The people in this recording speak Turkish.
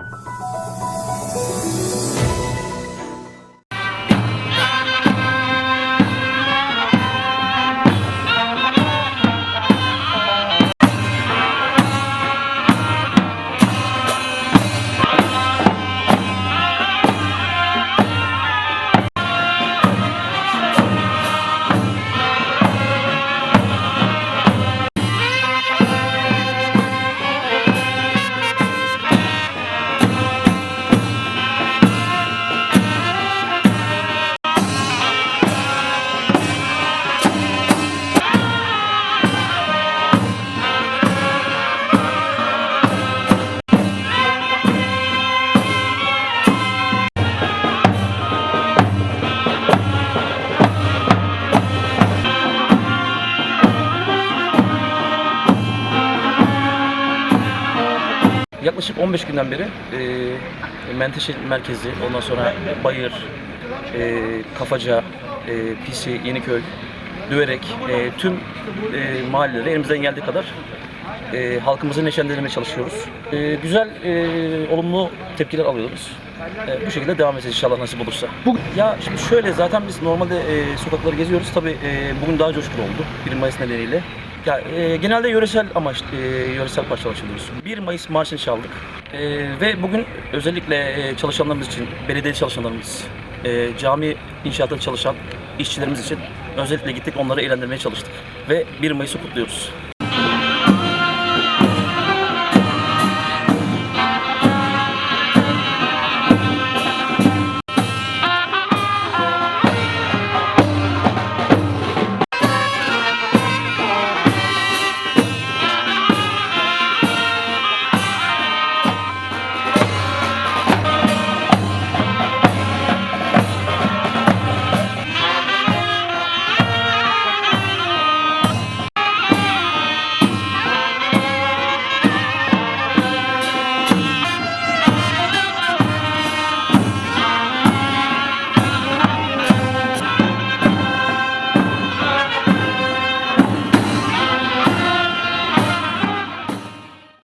you Yaklaşık 15 günden beri e, Menteşe merkezi, ondan sonra Bayır, e, Kafaca, e, Pisi, Yeniköy, Düverek, e, tüm e, mahalleleri elimizden geldiği kadar e, halkımızı neşelendirmeye çalışıyoruz. E, güzel, e, olumlu tepkiler alıyoruz. E, bu şekilde devam edeceğiz inşallah nasip olursa. Bu, ya şimdi şöyle zaten biz normalde e, sokakları geziyoruz. Tabii e, bugün daha coşkun oldu 1 Mayıs nedeniyle. Ya, e, genelde yöresel amaç, e, yöresel parçalar çalıyoruz. 1 Mayıs marşını çaldık. E, ve bugün özellikle e, çalışanlarımız için, belediye çalışanlarımız, e, cami inşaatında çalışan işçilerimiz için özellikle gittik onları eğlendirmeye çalıştık. Ve 1 Mayıs'ı kutluyoruz.